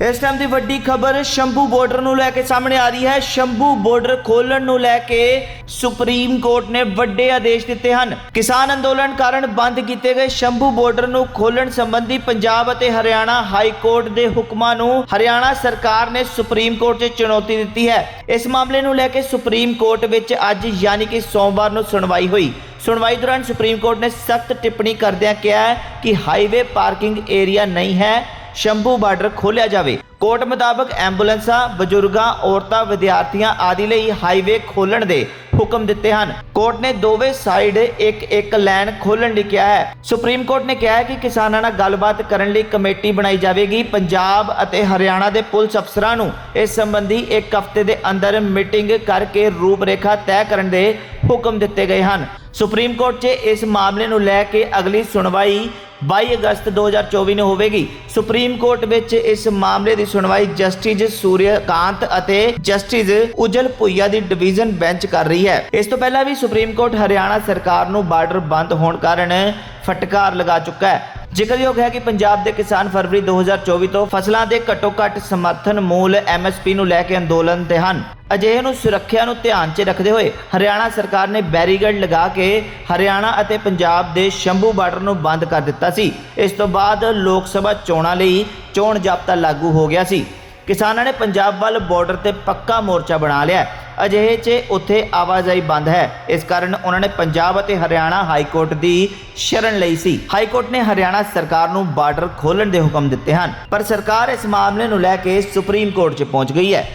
ਇਸ ਟਾਈਮ ਦੀ ਵੱਡੀ ਖਬਰ ਸ਼ੰਭੂ ਬਾਰਡਰ ਨੂੰ ਲੈ ਕੇ ਸਾਹਮਣੇ ਆ ਰਹੀ ਹੈ। ਸ਼ੰਭੂ ਬਾਰਡਰ ਖੋਲਣ ਨੂੰ ਲੈ ਕੇ ਸੁਪਰੀਮ ਕੋਰਟ ਨੇ ਵੱਡੇ ਆਦੇਸ਼ ਦਿੱਤੇ ਹਨ। ਕਿਸਾਨ ਅੰਦੋਲਨ ਕਾਰਨ ਬੰਦ ਕੀਤੇ ਗਏ ਸ਼ੰਭੂ ਬਾਰਡਰ ਨੂੰ ਖੋਲਣ ਸੰਬੰਧੀ ਪੰਜਾਬ ਅਤੇ ਹਰਿਆਣਾ ਹਾਈ ਕੋਰਟ ਦੇ ਹੁਕਮਾਂ ਨੂੰ ਹਰਿਆਣਾ ਸਰਕਾਰ ਨੇ ਸੁਪਰੀਮ ਕੋਰਟ 'ਚ ਚੁਣੌਤੀ ਦਿੱਤੀ ਹੈ। ਇਸ ਮਾਮਲੇ ਨੂੰ ਲੈ ਕੇ ਸੁਪਰੀਮ ਕੋਰਟ ਵਿੱਚ ਅੱਜ ਯਾਨੀ ਕਿ ਸੋਮਵਾਰ ਨੂੰ ਸੁਣਵਾਈ ਹੋਈ। ਸੁਣਵਾਈ ਦੌਰਾਨ ਸੁਪਰੀਮ ਕੋਰਟ ਨੇ ਸਖਤ ਟਿੱਪਣੀ ਕਰਦਿਆਂ ਕਿਹਾ ਕਿ ਹਾਈਵੇ ਪਾਰਕਿੰਗ ਏਰੀਆ ਨਹੀਂ ਹੈ। ਸ਼ੰਭੂ ਬਾਰਡਰ ਖੋਲਿਆ ਜਾਵੇ। ਕੋਰਟ ਮੁਤਾਬਕ ਐਂਬੂਲੈਂਸਾਂ, ਬਜ਼ੁਰਗਾਂ, ਔਰਤਾਂ, ਵਿਦਿਆਰਥੀਆਂ ਆਦਿ ਲਈ ਹਾਈਵੇ ਖੋਲਣ ਦੇ ਹੁਕਮ ਦਿੱਤੇ ਹਨ। ਕੋਰਟ ਨੇ ਦੋਵੇਂ ਸਾਈਡ ਇੱਕ ਇੱਕ ਲਾਈਨ ਖੋਲਣ ਲਈ ਕਿਹਾ ਹੈ। ਸੁਪਰੀਮ ਕੋਰਟ ਨੇ ਕਿਹਾ ਹੈ ਕਿ ਕਿਸਾਨਾਂ ਨਾਲ ਗੱਲਬਾਤ ਕਰਨ ਲਈ ਕਮੇਟੀ ਬਣਾਈ ਜਾਵੇਗੀ। ਪੰਜਾਬ ਅਤੇ ਹਰਿਆਣਾ ਦੇ ਪੁਲਿਸ ਅਫਸਰਾਂ ਨੂੰ ਇਸ ਸੰਬੰਧੀ ਇੱਕ ਹਫ਼ਤੇ ਦੇ ਅੰਦਰ ਮੀਟਿੰਗ ਕਰਕੇ ਰੂਪ ਰੇਖਾ ਤੈਅ ਕਰਨ ਦੇ ਹੁਕਮ ਦਿੱਤੇ ਗਏ ਹਨ। ਸੁਪਰੀਮ ਕੋਰਟ 'ਚ ਇਸ ਮਾਮਲੇ ਨੂੰ ਲੈ ਕੇ ਅਗਲੀ ਸੁਣਵਾਈ 22 ਅਗਸਤ 2024 ਨੂੰ ਹੋਵੇਗੀ। ਸੁਪਰੀਮ ਕੋਰਟ ਵਿੱਚ ਇਸ ਮਾਮਲੇ ਦੀ ਸੁਣਵਾਈ ਜਸਟਿਸ ਸੂਰਿਆਕਾਂਤ ਅਤੇ ਜਸਟਿਸ ਉਜਲ ਭੁਈਆ ਦੀ ਡਿਵੀਜ਼ਨ ਬੈਂਚ ਕਰ ਰਹੀ ਹੈ। ਇਸ ਤੋਂ ਪਹਿਲਾਂ ਵੀ ਸੁਪਰੀਮ ਕੋਰਟ ਹਰਿਆਣਾ ਸਰਕਾਰ ਨੂੰ ਬਾਰਡਰ ਬੰਦ ਹੋਣ ਕਾਰਨ ਫਟਕਾਰ ਲਗਾ ਚੁੱਕਾ ਹੈ। ਜ਼ਿਕਰਯੋਗ ਹੈ ਕਿ ਪੰਜਾਬ ਦੇ ਕਿਸਾਨ ਫਰਵਰੀ 2024 ਤੋਂ ਫਸਲਾਂ ਦੇ ਘੱਟੋ-ਘੱਟ ਸਮਰਥਨ ਮੂਲ ਐਮਐਸਪੀ ਨੂੰ ਲੈ ਕੇ ਅੰਦੋਲਨ ਤੇ ਹਨ। ਅਜਿਹੇ ਨੂੰ ਸੁਰੱਖਿਆ ਨੂੰ ਧਿਆਨ 'ਚ ਰੱਖਦੇ ਹੋਏ ਹਰਿਆਣਾ ਸਰਕਾਰ ਨੇ ਬੈਰੀਗੇਡ ਲਗਾ ਕੇ ਹਰਿਆਣਾ ਅਤੇ ਪੰਜਾਬ ਦੇ ਸ਼ੰਭੂ ਬਾਰਡਰ ਨੂੰ ਬੰਦ ਕਰ ਦਿੱਤਾ ਸੀ। ਇਸ ਤੋਂ ਬਾਅਦ ਲੋਕ ਸਭਾ ਚੋਣਾਂ ਲਈ ਚੋਣ ਜ਼ਾਬਤਾ ਲਾਗੂ ਹੋ ਗਿਆ ਸੀ। ਕਿਸਾਨਾਂ ਨੇ ਪੰਜਾਬ ਵੱਲ ਬਾਰਡਰ ਤੇ ਪੱਕਾ ਮੋਰਚਾ ਬਣਾ ਲਿਆ ਅਜਿਹੇ 'ਚ ਉੱਥੇ ਆਵਾਜਾਈ ਬੰਦ ਹੈ। ਇਸ ਕਾਰਨ ਉਹਨਾਂ ਨੇ ਪੰਜਾਬ ਅਤੇ ਹਰਿਆਣਾ ਹਾਈ ਕੋਰਟ ਦੀ ਸ਼ਰਨ ਲਈ ਸੀ। ਹਾਈ ਕੋਰਟ ਨੇ ਹਰਿਆਣਾ ਸਰਕਾਰ ਨੂੰ ਬਾਰਡਰ ਖੋਲਣ ਦੇ ਹੁਕਮ ਦਿੱਤੇ ਹਨ। ਪਰ ਸਰਕਾਰ ਇਸ ਮਾਮਲੇ ਨੂੰ ਲੈ ਕੇ ਸੁਪਰੀਮ ਕੋਰਟ 'ਚ ਪਹੁੰਚ ਗਈ ਹੈ।